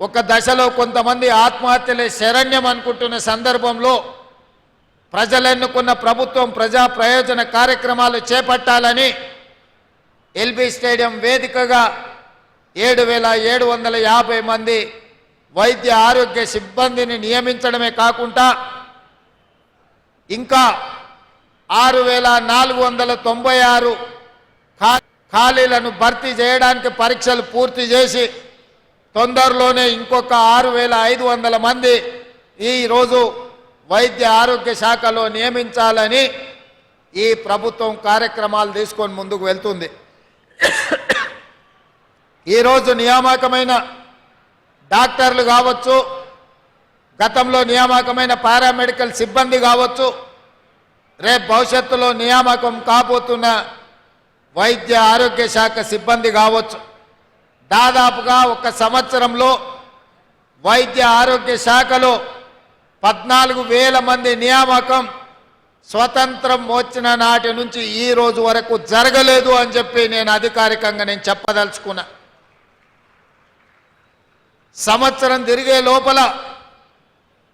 ఒక దశలో కొంతమంది ఆత్మహత్యలే శరణ్యం అనుకుంటున్న సందర్భంలో ప్రజలెన్నుకున్న ప్రభుత్వం ప్రజా ప్రయోజన కార్యక్రమాలు చేపట్టాలని ఎల్బీ స్టేడియం వేదికగా ఏడు వేల ఏడు వందల యాభై మంది వైద్య ఆరోగ్య సిబ్బందిని నియమించడమే కాకుండా ఇంకా ఆరు వేల నాలుగు వందల తొంభై ఆరు ఖా- ఖాళీలను భర్తీ చేయడానికి పరీక్షలు పూర్తి చేసి తొందరలోనే ఇంకొక ఆరు వేల ఐదు వందల మంది ఈరోజు వైద్య ఆరోగ్య శాఖలో నియమించాలని ఈ ప్రభుత్వం కార్యక్రమాలు తీసుకొని ముందుకు వెళ్తుంది. ఈరోజు నియామకమైన డాక్టర్లు కావచ్చు గతంలో నియామకమైన పారామెడికల్ సిబ్బంది కావచ్చు రేపు భవిష్యత్తులో నియామకం కాబోతున్న వైద్య ఆరోగ్య శాఖ సిబ్బంది కావచ్చు. దాదాపుగా ఒక సంవత్సరంలో వైద్య ఆరోగ్య శాఖలో పద్నాలుగు వేల మంది నియామకం స్వతంత్రం వచ్చిన నాటి నుంచి ఈ రోజు వరకు జరగలేదు అని చెప్పి నేను అధికారికంగా నేను చెప్పదలుచుకున్నా. సంవత్సరం తిరిగే లోపల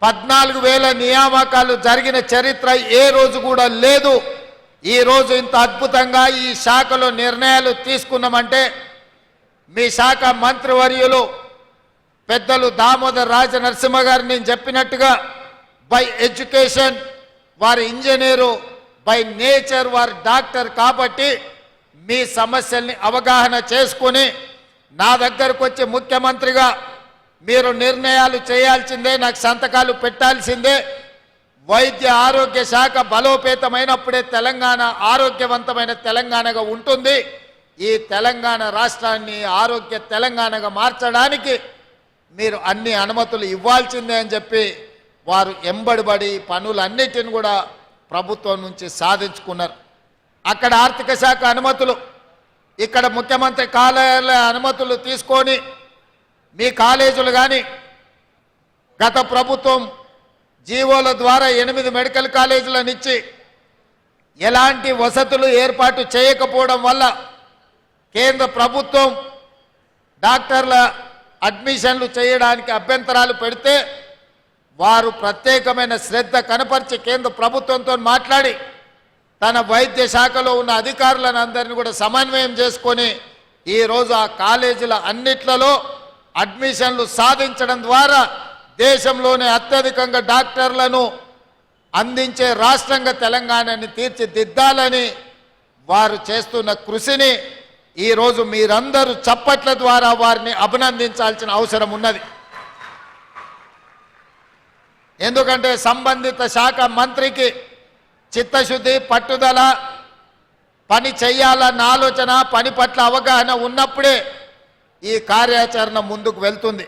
పద్నాలుగు వేల నియామకాలు జరిగిన చరిత్ర ఏ రోజు కూడా లేదు. ఈ రోజు ఇంత అద్భుతంగా ఈ శాఖలో నిర్ణయాలు తీసుకున్నామంటే మీ శాఖ మంత్రివర్యులు పెద్దలు దామోదర్ రాజ నరసింహ గారు నేను చెప్పినట్టుగా బై ఎడ్యుకేషన్ వారి ఇంజనీరు బై నేచర్ వారి డాక్టర్ కాబట్టి మీ సమస్యల్ని అవగాహన చేసుకుని నా దగ్గరకు వచ్చి ముఖ్యమంత్రిగా మీరు నిర్ణయాలు చేయాల్సిందే నాకు సంతకాలు పెట్టాల్సిందే. వైద్య ఆరోగ్య శాఖ బలోపేతమైనప్పుడే తెలంగాణ ఆరోగ్యవంతమైన తెలంగాణగా ఉంటుంది. ఈ తెలంగాణ రాష్ట్రాన్ని ఆరోగ్య తెలంగాణగా మార్చడానికి మీరు అన్ని అనుమతులు ఇవ్వాల్సిందే అని చెప్పి వారు ఎంబడిబడి పనులన్నిటిని కూడా ప్రభుత్వం నుంచి సాధించుకున్నారు. అక్కడ ఆర్థిక శాఖ అనుమతులు ఇక్కడ ముఖ్యమంత్రి కార్యాలయ అనుమతులు తీసుకొని మీ కాలేజీలు కానీ గత ప్రభుత్వం జీవోల ద్వారా ఎనిమిది మెడికల్ కాలేజీలను ఇచ్చి ఎలాంటి వసతులు ఏర్పాటు చేయకపోవడం వల్ల కేంద్ర ప్రభుత్వం డాక్టర్ల అడ్మిషన్లు చేయడానికి అభ్యంతరాలు పెడితే వారు ప్రత్యేకమైన శ్రద్ధ కనపరిచి కేంద్ర ప్రభుత్వంతో మాట్లాడి తన వైద్య శాఖలో ఉన్న అధికారులను అందరినీ కూడా సమన్వయం చేసుకొని ఈరోజు ఆ కాలేజీల అన్నిట్లలో అడ్మిషన్లు సాధించడం ద్వారా దేశంలోనే అత్యధికంగా డాక్టర్లను అందించే రాష్ట్రంగా తెలంగాణని తీర్చిదిద్దాలని వారు చేస్తున్న కృషిని ఈరోజు మీరందరూ చప్పట్ల ద్వారా వారిని అభినందించాల్సిన అవసరం ఉన్నది. ఎందుకంటే సంబంధిత శాఖ మంత్రికి చిత్తశుద్ధి పట్టుదల పని చేయాలన్న ఆలోచన పని పట్ల అవగాహన ఉన్నప్పుడే ఈ కార్యాచరణ ముందుకు వెళ్తుంది.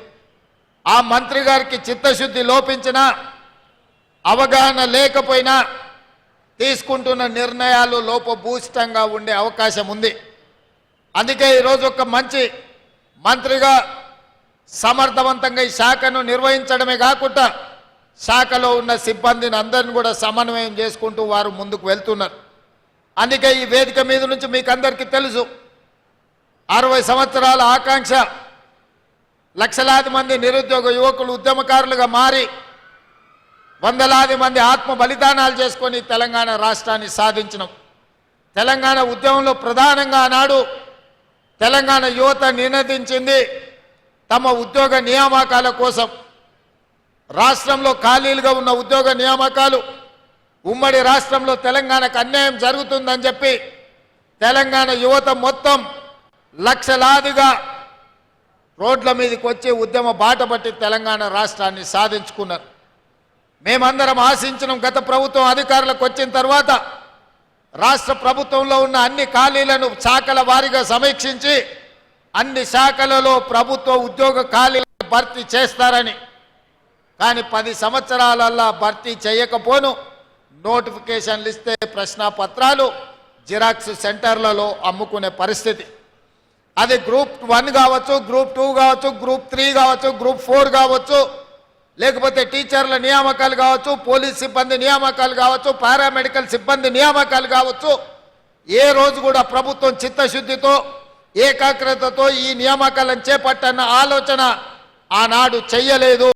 ఆ మంత్రి గారికి చిత్తశుద్ధి లోపించినా అవగాహన లేకపోయినా తీసుకుంటున్న నిర్ణయాలు లోపభూషితంగా ఉండే అవకాశం ఉంది. అందుకే ఈరోజు ఒక మంచి మంత్రిగా సమర్థవంతంగా ఈ శాఖను నిర్వహించడమే కాకుండా శాఖలో ఉన్న సిబ్బందిని అందరిని కూడా సమన్వయం చేసుకుంటూ వారు ముందుకు వెళ్తున్నారు. అందుకే ఈ వేదిక మీద నుంచి మీకు అందరికీ తెలుసు అరవై సంవత్సరాల ఆకాంక్ష లక్షలాది మంది నిరుద్యోగ యువకులు ఉద్యమకారులుగా మారి వందలాది మంది ఆత్మ బలిదానాలు చేసుకొని తెలంగాణ రాష్ట్రాన్ని సాధించడం తెలంగాణ ఉద్యమంలో ప్రధానంగా ఆనాడు తెలంగాణ యువత నినదించింది తమ ఉద్యోగ నియామకాల కోసం. రాష్ట్రంలో ఖాళీలుగా ఉన్న ఉద్యోగ నియామకాలు ఉమ్మడి రాష్ట్రంలో తెలంగాణకు అన్యాయం జరుగుతుందని చెప్పి తెలంగాణ యువత మొత్తం లక్షలాదిగా రోడ్ల మీదకి వచ్చి ఉద్యమ బాట పట్టి తెలంగాణ రాష్ట్రాన్ని సాధించుకున్నారు. మేమందరం ఆశించినాం గత ప్రభుత్వం అధికారులకు వచ్చిన తర్వాత రాష్ట్ర ప్రభుత్వంలో ఉన్న అన్ని ఖాళీలను శాఖల వారీగా సమీక్షించి అన్ని శాఖలలో ప్రభుత్వ ఉద్యోగ ఖాళీలను భర్తీ చేస్తారని. కానీ పది సంవత్సరాలల్లా భర్తీ చేయకపోను. నోటిఫికేషన్లు ఇస్తే ప్రశ్నపత్రాలు జిరాక్స్ సెంటర్లలో అమ్ముకునే పరిస్థితి. అది గ్రూప్ వన్ కావచ్చు గ్రూప్ టూ కావచ్చు గ్రూప్ త్రీ కావచ్చు గ్రూప్ ఫోర్ కావచ్చు. లేకపోతే టీచర్ల నియామకాలు కావచ్చు పోలీస్ సిబ్బంది నియామకాలు కావచ్చు పారామెడికల్ సిబ్బంది నియామకాలు కావచ్చు ఏ రోజు కూడా ప్రభుత్వం చిత్తశుద్ధితో ఏకాగ్రతతో ఈ నియామకాలను చేపట్టన్న ఆలోచన ఆనాడు చెయ్యలేదు.